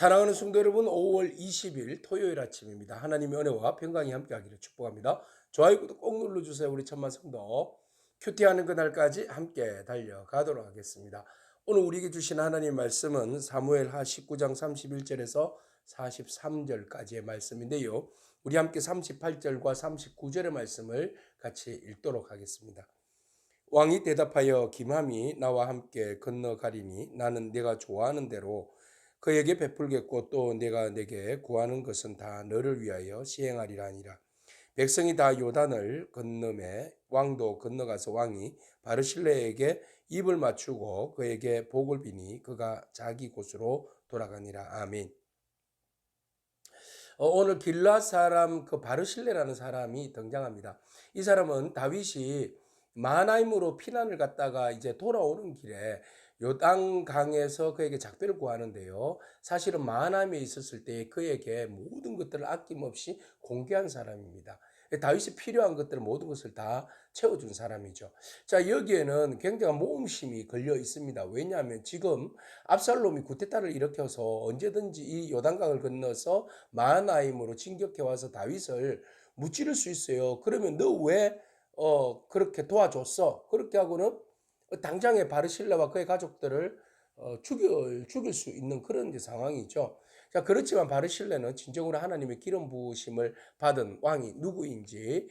사랑하는 성도 여러분, 5월 20일 토요일 아침입니다. 하나님의 은혜와 평강이 함께하기를 축복합니다. 좋아요, 구독 꼭 눌러주세요. 우리 천만 성도 큐티하는 그날까지 함께 달려가도록 하겠습니다. 오늘 우리에게 주신 하나님 말씀은 사무엘하 19장 31절에서 43절까지의 말씀인데요. 우리 함께 38절과 39절의 말씀을 같이 읽도록 하겠습니다. 왕이 대답하여 김함이 나와 함께 건너가리니 나는 내가 좋아하는 대로 그에게 베풀겠고 또 내가 내게 구하는 것은 다 너를 위하여 시행하리라 하니라. 백성이 다 요단을 건너매 왕도 건너가서 왕이 바르실레에게 입을 맞추고 그에게 복을 비니 그가 자기 곳으로 돌아가니라. 아멘. 어, 오늘 길라 사람 그 바르실레라는 사람이 등장합니다. 이 사람은 다윗이 마나임으로 피난을 갔다가 이제 돌아오는 길에 요단 강에서 그에게 작별을 구하는데요. 사실은 마나임에 있었을 때 그에게 모든 것들을 아낌없이 공개한 사람입니다. 다윗이 필요한 것들 모든 것을 다 채워준 사람이죠. 자 여기에는 굉장한 모험심이 걸려 있습니다. 왜냐하면 지금 압살롬이 구테타를 일으켜서 언제든지 이 요단강을 건너서 마나임으로 진격해 와서 다윗을 무찌를 수 있어요. 그러면 너왜 어, 그렇게 도와줬어? 그렇게 하고는 당장에 바르실라와 그의 가족들을 어, 죽일, 죽일 수 있는 그런 상황이죠. 자, 그렇지만 바르실레는 진정으로 하나님의 기름 부으심을 받은 왕이 누구인지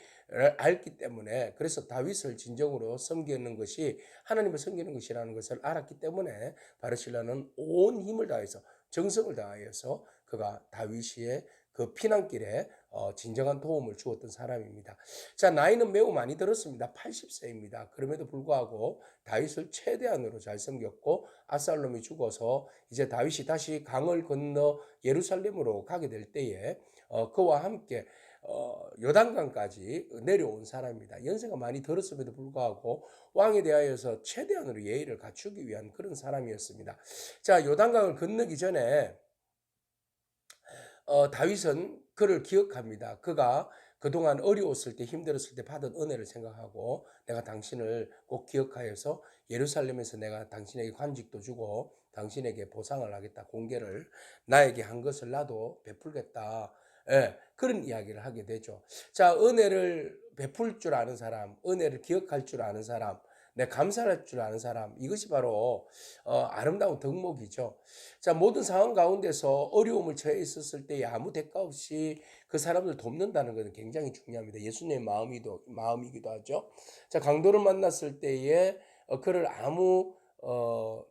알기 때문에 그래서 다윗을 진정으로 섬기는 것이 하나님을 섬기는 것이라는 것을 알았기 때문에 바르실라는 온 힘을 다해서 정성을 다하여서 그가 다윗의 그 피난길에 어, 진정한 도움을 주었던 사람입니다. 자, 나이는 매우 많이 들었습니다. 80세입니다. 그럼에도 불구하고 다윗을 최대한으로 잘 섬겼고 아살롬이 죽어서 이제 다윗이 다시 강을 건너 예루살렘으로 가게 될 때에 어, 그와 함께 어, 요단강까지 내려온 사람입니다. 연세가 많이 들었음에도 불구하고 왕에 대하여서 최대한으로 예의를 갖추기 위한 그런 사람이었습니다. 자, 요단강을 건너기 전에 어, 다윗은 그를 기억합니다. 그가 그동안 어려웠을 때 힘들었을 때 받은 은혜를 생각하고 내가 당신을 꼭 기억하여서 예루살렘에서 내가 당신에게 관직도 주고 당신에게 보상을 하겠다. 공개를 나에게 한 것을 나도 베풀겠다. 예, 그런 이야기를 하게 되죠. 자, 은혜를 베풀 줄 아는 사람, 은혜를 기억할 줄 아는 사람, 내 감사할 줄 아는 사람 이것이 바로 어, 아름다운 덕목이죠. 자 모든 상황 가운데서 어려움을 처해 있었을 때 아무 대가 없이 그 사람을 돕는다는 것은 굉장히 중요합니다. 예수님의 마음이도 마음이기도 하죠. 자 강도를 만났을 때에 어, 그를 아무 어,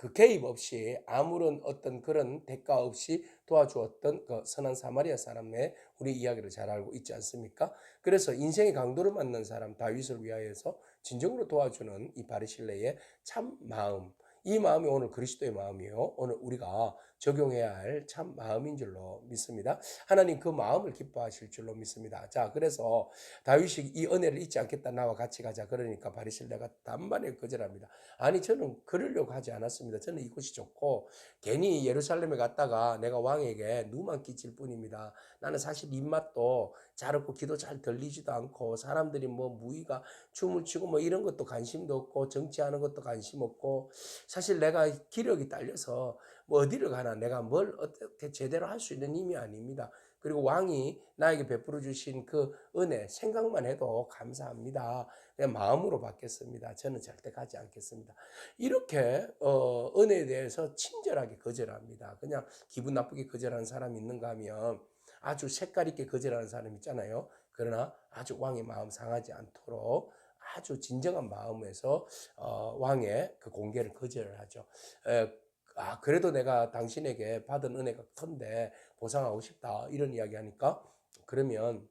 그 개입 없이 아무런 어떤 그런 대가 없이 도와주었던 그 선한 사마리아 사람의 우리 이야기를 잘 알고 있지 않습니까? 그래서 인생의 강도를 만난 사람 다윗을 위하여서 진정으로 도와주는 이 바리실레의 참 마음, 이 마음이 오늘 그리스도의 마음이요. 오늘 우리가 적용해야 할 참 마음인 줄로 믿습니다. 하나님 그 마음을 기뻐하실 줄로 믿습니다. 자, 그래서 다윗이 이 은혜를 잊지 않겠다. 나와 같이 가자. 그러니까 바리실레가 단번에 거절합니다. 아니, 저는 그러려고 하지 않았습니다. 저는 이곳이 좋고 괜히 예루살렘에 갔다가 내가 왕에게 누만 끼칠 뿐입니다. 나는 사실 입맛도 잘 없고 기도 잘 들리지도 않고 사람들이 뭐 무의가 춤을 추고 뭐 이런 것도 관심도 없고 정치하는 것도 관심 없고 사실 내가 기력이 딸려서 뭐 어디를 가나 내가 뭘 어떻게 제대로 할 수 있는 힘이 아닙니다. 그리고 왕이 나에게 베풀어 주신 그 은혜 생각만 해도 감사합니다. 그냥 마음으로 받겠습니다. 저는 절대 가지 않겠습니다. 이렇게 어, 은혜에 대해서 친절하게 거절합니다. 그냥 기분 나쁘게 거절하는 사람이 있는가 하면 아주 색깔 있게 거절하는 사람 있잖아요. 그러나 아주 왕의 마음 상하지 않도록 아주 진정한 마음에서 어, 왕의 그 공개를 거절을 하죠. 에, 아 그래도 내가 당신에게 받은 은혜가 큰데 보상하고 싶다 이런 이야기 하니까 그러면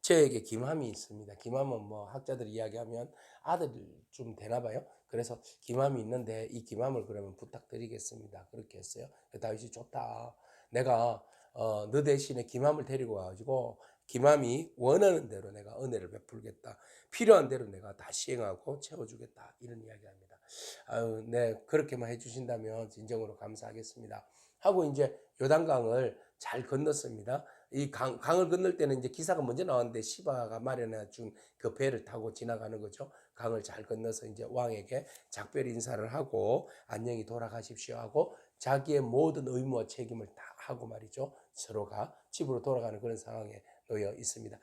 저에게 김함이 있습니다. 김함은 뭐 학자들이 이야기하면 아들 좀 되나 봐요. 그래서 김함이 있는데 이 김함을 그러면 부탁드리겠습니다. 그렇게 했어요. 다윗이 좋다. 내가 어, 너 대신에 김함을 데리고 와가지고 김함이 원하는 대로 내가 은혜를 베풀겠다. 필요한 대로 내가 다 시행하고 채워주겠다. 이런 이야기합니다. 아유, 네 그렇게만 해주신다면 진정으로 감사하겠습니다. 하고 이제 요단강을 잘 건넜습니다. 이 강, 강을 건널 때는 이제 기사가 먼저 나왔는데 시바가 마련해 준 그 배를 타고 지나가는 거죠. 강을 잘 건너서 이제 왕에게 작별 인사를 하고 안녕히 돌아가십시오 하고 자기의 모든 의무와 책임을 다 하고 말이죠. 서로가 집으로 돌아가는 그런 상황에 놓여 있습니다.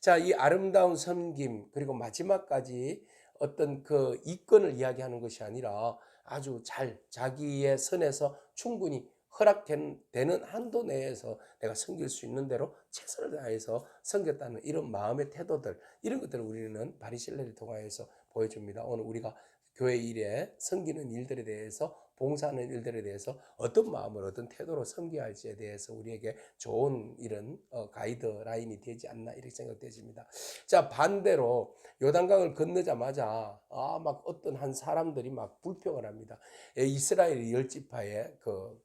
자, 이 아름다운 섬김 그리고 마지막까지 어떤 그 이권을 이야기하는 것이 아니라 아주 잘 자기의 선에서 충분히 허락되는 한도 내에서 내가 섬길 수 있는 대로 최선을 다해서 섬겼다는 이런 마음의 태도들 이런 것들을 우리는 바리실레를 통하여서 보여줍니다. 오늘 우리가 교회 일에 섬기는 일들에 대해서 봉사하는 일들에 대해서 어떤 마음을 어떤 태도로 섬겨야 할지에 대해서 우리에게 좋은 이런 어, 가이드라인이 되지 않나 이렇게 생각되십니다. 자 반대로 요단강을 건너자마자 아 막 어떤 한 사람들이 막 불평을 합니다. 예, 이스라엘 열 지파의 그 어,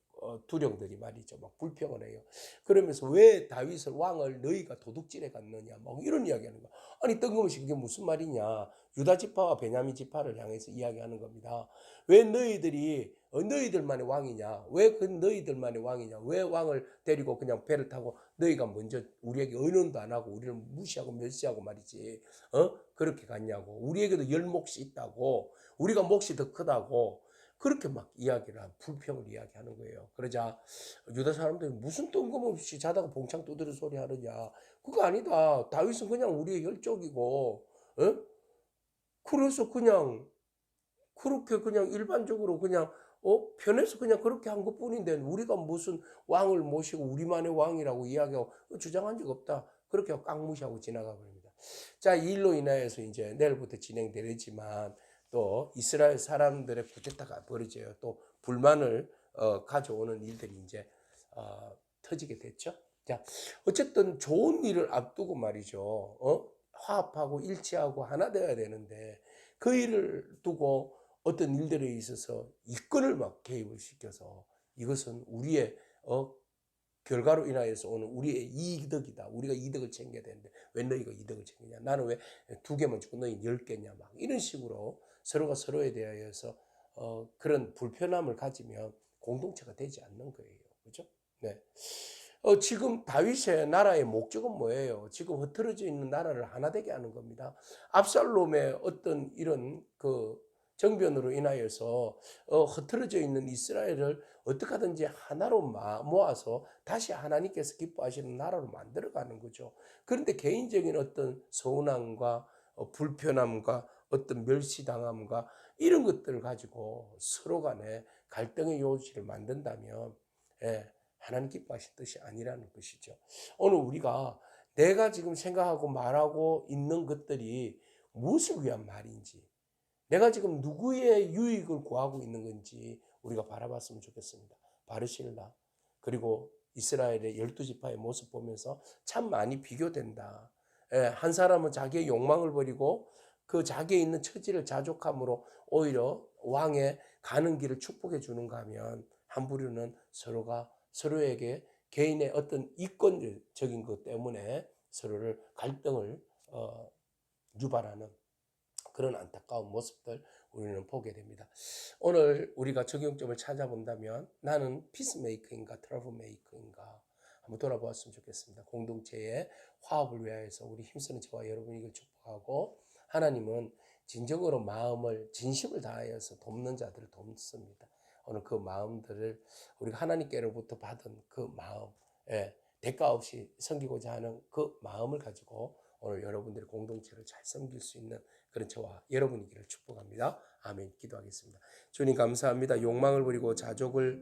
두령들이 말이죠. 막 불평을 해요. 그러면서 왜 다윗을 왕을 너희가 도둑질해 갔느냐. 막 이런 이야기하는 거야. 아니 뜬금없이 그게 무슨 말이냐. 유다 지파와 베냐민 지파를 향해서 이야기하는 겁니다. 왜 너희들이 어, 너희들만의 왕이냐? 왜 그 너희들만의 왕이냐? 왜 왕을 데리고 그냥 배를 타고 너희가 먼저 우리에게 의논도 안 하고 우리를 무시하고 멸시하고 말이지. 어? 그렇게 갔냐고. 우리에게도 열 몫이 있다고. 우리가 몫이 더 크다고. 그렇게 막 이야기를 한 불평을 이야기하는 거예요. 그러자 유다 사람들이 무슨 뜬금없이 자다가 봉창 두드려 소리 하느냐. 그거 아니다. 다윗은 그냥 우리의 혈족이고, 어? 그래서 그냥 그렇게 그냥 일반적으로 그냥 어 편해서 그냥 그렇게 한 것뿐인데 우리가 무슨 왕을 모시고 우리만의 왕이라고 이야기하고 주장한 적 없다. 그렇게 하고 깡무시하고 지나가 버립니다. 자, 이 일로 인하여서 이제 내일부터 진행되겠지만 또 이스라엘 사람들의 구테타가 벌어져요. 또 불만을 어, 가져오는 일들이 이제 어, 터지게 됐죠. 자, 어쨌든 좋은 일을 앞두고 말이죠. 어? 화합하고 일치하고 하나 되어야 되는데 그 일을 두고 어떤 일들에 있어서 이권을 막 개입을 시켜서 이것은 우리의 어, 결과로 인하여서 오는 우리의 이득이다. 우리가 이득을 챙겨야 되는데 왜 너희가 이득을 챙기냐? 나는 왜 두 개만 주고 너희 열 개냐? 막 이런 식으로 서로가 서로에 대하여서 어, 그런 불편함을 가지면 공동체가 되지 않는 거예요. 그죠? 네. 어, 지금 다윗의 나라의 목적은 뭐예요? 지금 흐트러져 있는 나라를 하나 되게 하는 겁니다. 압살롬의 어떤 이런 그 정변으로 인하여서 어, 흐트러져 있는 이스라엘을 어떻게 하든지 하나로 모아서 다시 하나님께서 기뻐하시는 나라로 만들어가는 거죠. 그런데 개인적인 어떤 서운함과 어, 불편함과 어떤 멸시당함과 이런 것들을 가지고 서로 간에 갈등의 요지를 만든다면 예, 하나님 기뻐하실 뜻이 아니라는 것이죠. 오늘 우리가 내가 지금 생각하고 말하고 있는 것들이 무엇을 위한 말인지 내가 지금 누구의 유익을 구하고 있는 건지 우리가 바라봤으면 좋겠습니다. 바르실라 그리고 이스라엘의 열두 지파의 모습 보면서 참 많이 비교된다. 예, 한 사람은 자기의 욕망을 버리고 그 자기에 있는 처지를 자족함으로 오히려 왕의 가는 길을 축복해 주는가 하면 한 부류는 서로가 서로에게 개인의 어떤 이권적인 것 때문에 서로를 갈등을 어, 유발하는 그런 안타까운 모습들 우리는 보게 됩니다. 오늘 우리가 적용점을 찾아본다면 나는 피스메이커인가 트러블메이커인가 한번 돌아보았으면 좋겠습니다. 공동체의 화합을 위하여서 우리 힘쓰는 저와 여러분에게 축복하고 하나님은 진정으로 마음을 진심을 다하여서 돕는 자들을 돕습니다. 오늘 그 마음들을 우리가 하나님께로부터 받은 그 마음, 예, 대가 없이 섬기고자 하는 그 마음을 가지고 오늘 여러분들의 공동체를 잘 섬길 수 있는 그런 저와 여러분이기를 축복합니다. 아멘. 기도하겠습니다. 주님 감사합니다. 욕망을 부리고 자족을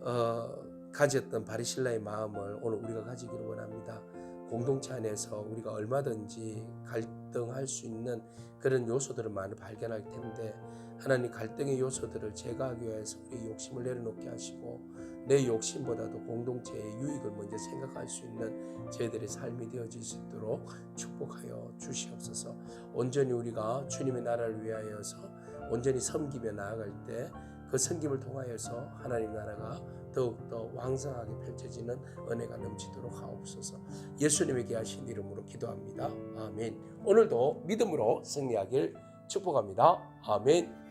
어, 가졌던 바리실라의 마음을 오늘 우리가 가지기를 원합니다. 공동체 안에서 우리가 얼마든지 갈등할 수 있는 그런 요소들을 많이 발견할 텐데 하나님 갈등의 요소들을 제거하기 위해서 우리의 욕심을 내려놓게 하시고 내 욕심보다도 공동체의 유익을 먼저 생각할 수 있는 저희들의 삶이 되어질 수 있도록 축복하여 주시옵소서. 온전히 우리가 주님의 나라를 위하여서 온전히 섬기며 나아갈 때 그 섬김을 통하여서 하나님 나라가 더욱더 왕성하게 펼쳐지는 은혜가 넘치도록 하옵소서. 예수님에게 하신 이름으로 기도합니다. 아멘. 오늘도 믿음으로 승리하길 축복합니다. 아멘.